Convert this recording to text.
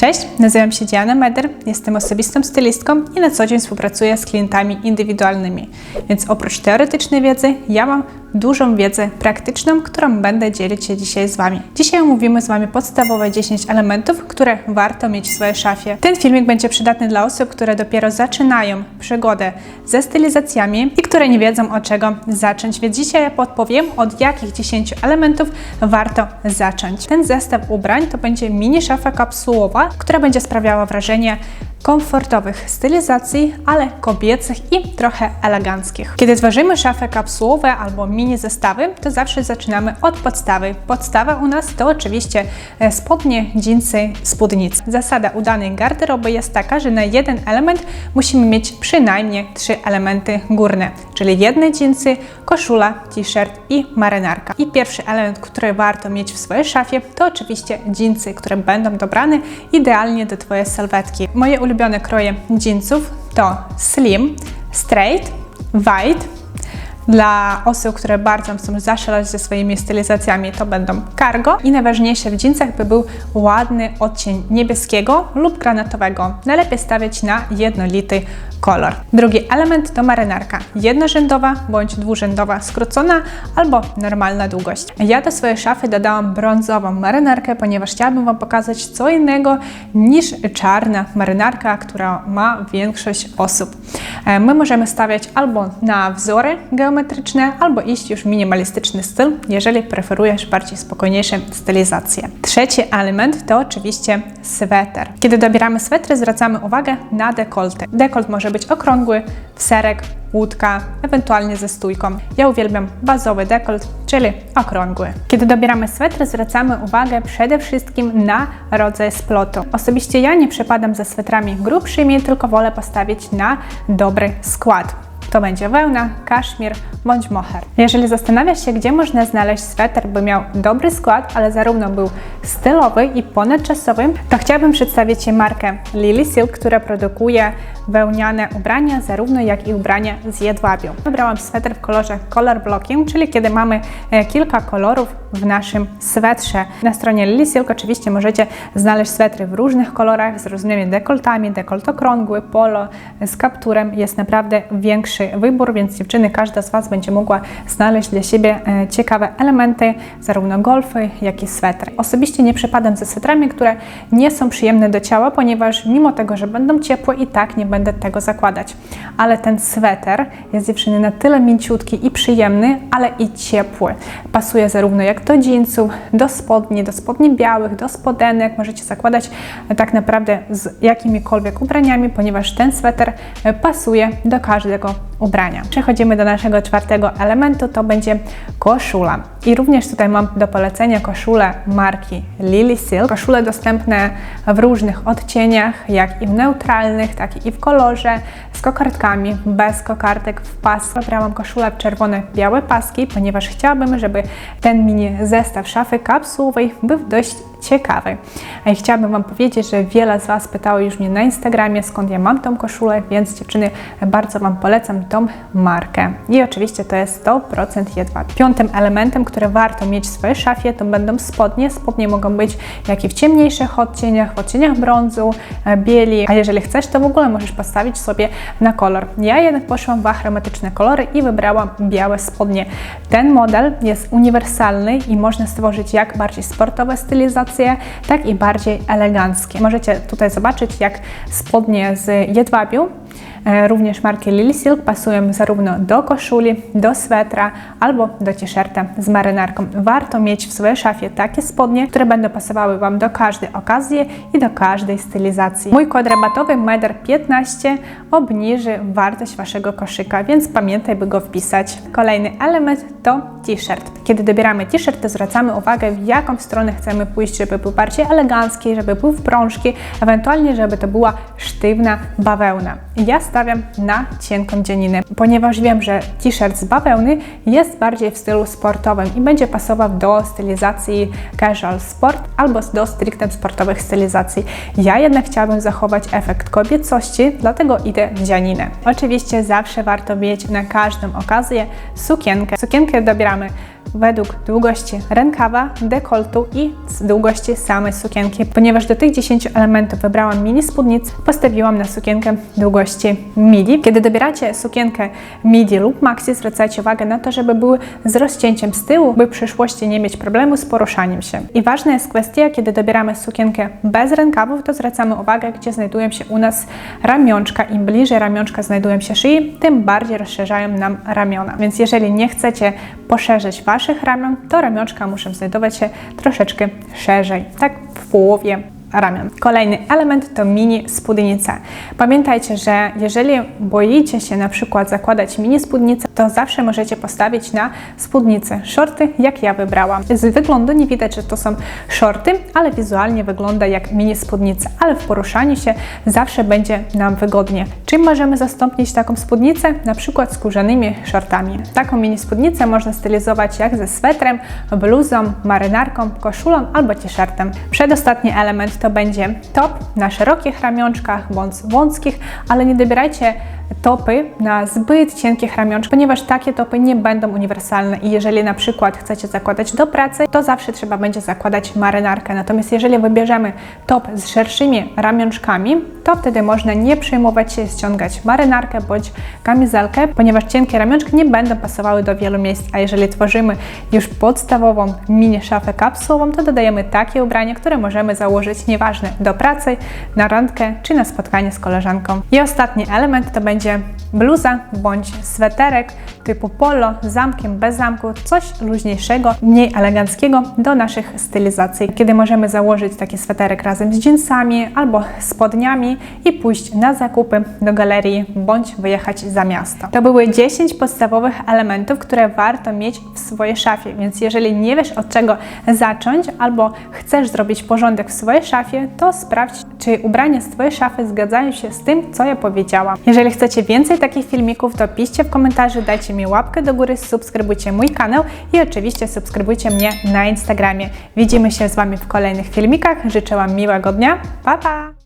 Cześć, nazywam się Diana Meder, jestem osobistą stylistką i na co dzień współpracuję z klientami indywidualnymi. Więc oprócz teoretycznej wiedzy, ja mam dużą wiedzę praktyczną, którą będę dzielić się dzisiaj z Wami. Dzisiaj omówimy z Wami podstawowe 10 elementów, które warto mieć w swojej szafie. Ten filmik będzie przydatny dla osób, które dopiero zaczynają przygodę ze stylizacjami i które nie wiedzą od czego zacząć, więc dzisiaj ja podpowiem od jakich 10 elementów warto zacząć. Ten zestaw ubrań to będzie mini szafa kapsułowa, która będzie sprawiała wrażenie komfortowych stylizacji, ale kobiecych i trochę eleganckich. Kiedy tworzymy szafę kapsułowe albo mini zestawy, to zawsze zaczynamy od podstawy. Podstawa u nas to oczywiście e, spodnie, dżinsy, spódnice. Zasada udanej garderoby jest taka, że na jeden element musimy mieć przynajmniej trzy elementy górne, czyli jedne dżinsy, koszula, t-shirt i marynarka. I pierwszy element, który warto mieć w swojej szafie, to oczywiście dżinsy, które będą dobrane idealnie do Twojej sylwetki. Moje ulubione kroje jeansów to slim, straight, wide. Dla osób, które bardzo chcą zaszaleć ze swoimi stylizacjami, to będą cargo. I najważniejsze w jeansach by był ładny odcień niebieskiego lub granatowego. Najlepiej stawiać na jednolity kolor. Drugi element to marynarka. Jednorzędowa bądź dwurzędowa skrócona albo normalna długość. Ja do swojej szafy dodałam brązową marynarkę, ponieważ chciałabym Wam pokazać co innego niż czarna marynarka, która ma większość osób. E, my możemy stawiać albo na wzory geometryczne, albo iść już w minimalistyczny styl, jeżeli preferujesz bardziej spokojniejsze stylizacje. Trzeci element to oczywiście sweter. Kiedy dobieramy swetry, zwracamy uwagę na dekolty. Dekolt może być okrągły, w serek, łódka, ewentualnie ze stójką. Ja uwielbiam bazowy dekolt, czyli okrągły. Kiedy dobieramy swetry, zwracamy uwagę przede wszystkim na rodzaj splotu. Osobiście ja nie przepadam za swetrami grubszymi, tylko wolę postawić na dobry skład. To będzie wełna, kaszmir bądź moher. Jeżeli zastanawiasz się, gdzie można znaleźć sweter, by miał dobry skład, ale zarówno był stylowy i ponadczasowy, to chciałabym przedstawić Ci markę Lily Silk, która produkuje wełniane ubrania, zarówno jak i ubrania z jedwabiu. Wybrałam sweter w kolorze color blocking, czyli kiedy mamy e, kilka kolorów w naszym swetrze. Na stronie Lily Silk oczywiście możecie znaleźć swetry w różnych kolorach, z różnymi dekoltami, dekolt okrągły, polo, z kapturem. Jest naprawdę większy wybór, więc dziewczyny, każda z Was będzie mogła znaleźć dla siebie e, ciekawe elementy, zarówno golfy, jak i swetry. Osobiście nie przepadam ze swetrami, które nie są przyjemne do ciała, ponieważ mimo tego, że będą ciepłe i tak nie będę tego zakładać. Ale ten sweter jest dziewczyny na tyle mięciutki i przyjemny, ale i ciepły. Pasuje zarówno jak do jeansów, do spodni, do spodni białych, do spodenek. Możecie zakładać tak naprawdę z jakimikolwiek ubraniami, ponieważ ten sweter e, pasuje do każdego ubrania. Przechodzimy do naszego czwartego elementu, to będzie koszula. I również tutaj mam do polecenia koszulę marki Lily Silk. Koszule dostępne w różnych odcieniach, jak i w neutralnych, tak i w kolorze, z kokardkami, bez kokardek, w pas. Wybrałam koszulę w czerwone, białe paski, ponieważ chciałabym, żeby ten mini zestaw szafy kapsułowej był dość ciekawy. I chciałabym Wam powiedzieć, że wiele z Was pytało już mnie na Instagramie, skąd ja mam tą koszulę, więc dziewczyny, bardzo Wam polecam tą markę. I oczywiście to jest 100% jedwab. Piątym elementem, który warto mieć w swojej szafie, to będą spodnie. Spodnie mogą być jak i w ciemniejszych odcieniach, w odcieniach brązu, e, bieli, a jeżeli chcesz, to w ogóle możesz postawić sobie na kolor. Ja jednak poszłam w achromatyczne kolory i wybrałam białe spodnie. Ten model jest uniwersalny i można stworzyć jak bardziej sportowe stylizacje, tak i bardziej eleganckie. Możecie tutaj zobaczyć, jak spodnie z jedwabiu również marki Lily Silk pasują zarówno do koszuli, do swetra albo do t-shirta z marynarką. Warto mieć w swojej szafie takie spodnie, które będą pasowały Wam do każdej okazji i do każdej stylizacji. Mój kod rabatowy MEDER15 obniży wartość Waszego koszyka, więc pamiętaj, by go wpisać. Kolejny element to t-shirt. Kiedy dobieramy t-shirt, to zwracamy uwagę, w jaką stronę chcemy pójść, żeby był bardziej elegancki, żeby był w prążki, ewentualnie, żeby to była sztywna bawełna. Ja stawiam na cienką dzieninę, ponieważ wiem, że t-shirt z bawełny jest bardziej w stylu sportowym i będzie pasował do stylizacji casual sport albo do stricte sportowych stylizacji. Ja jednak chciałabym zachować efekt kobiecości, dlatego idę w dzianinę. Oczywiście zawsze warto mieć na każdą okazję sukienkę. Sukienkę dobieramy według długości rękawa, dekoltu i długości samej sukienki. Ponieważ do tych 10 elementów wybrałam mini spódnicę, postawiłam na sukienkę długości midi. Kiedy dobieracie sukienkę midi lub maxi, zwracajcie uwagę na to, żeby były z rozcięciem z tyłu, by w przyszłości nie mieć problemu z poruszaniem się. I ważna jest kwestia, kiedy dobieramy sukienkę bez rękawów, to zwracamy uwagę, gdzie znajdują się u nas ramionczka. Im bliżej ramionczka znajdują się szyi, tym bardziej rozszerzają nam ramiona. Więc jeżeli nie chcecie poszerzyć Waszych ramion, to ramionczka muszą znajdować się troszeczkę szerzej, tak w połowie ramion. Kolejny element to mini spódnica. Pamiętajcie, że jeżeli boicie się na przykład zakładać mini spódnicę, to zawsze możecie postawić na spódnicę shorty, jak ja wybrałam. Z wyglądu nie widać, że to są shorty, ale wizualnie wygląda jak mini spódnica, ale w poruszaniu się zawsze będzie nam wygodnie. Czym możemy zastąpić taką spódnicę? Na przykład skórzanymi shortami. Taką mini spódnicę można stylizować jak ze swetrem, bluzą, marynarką, koszulą albo t-shirtem. Przedostatni element to będzie top na szerokich ramionczkach bądź wąskich, ale nie dobierajcie topy na zbyt cienkich ramionczkach, ponieważ takie topy nie będą uniwersalne i jeżeli na przykład chcecie zakładać do pracy, to zawsze trzeba będzie zakładać marynarkę. Natomiast jeżeli wybierzemy top z szerszymi ramionczkami, to wtedy można nie przejmować się ściągać marynarkę bądź kamizelkę, ponieważ cienkie ramionczki nie będą pasowały do wielu miejsc, a jeżeli tworzymy już podstawową mini szafę kapsułową, to dodajemy takie ubranie, które możemy założyć nieważne do pracy, na randkę czy na spotkanie z koleżanką. I ostatni element to będzie bluza bądź sweterek typu polo zamkiem, bez zamku, coś luźniejszego, mniej eleganckiego do naszych stylizacji, kiedy możemy założyć taki sweterek razem z jeansami albo spodniami i pójść na zakupy do galerii bądź wyjechać za miasto. To były 10 podstawowych elementów, które warto mieć w swojej szafie, więc jeżeli nie wiesz od czego zacząć albo chcesz zrobić porządek w swojej szafie, to sprawdź, czy ubrania z Twojej szafy zgadzają się z tym, co ja powiedziałam. Jeżeli chcecie więcej takich filmików, to piszcie w komentarzu, dajcie mi łapkę do góry, subskrybujcie mój kanał i oczywiście subskrybujcie mnie na Instagramie. Widzimy się z Wami w kolejnych filmikach. Życzę Wam miłego dnia. Pa, pa!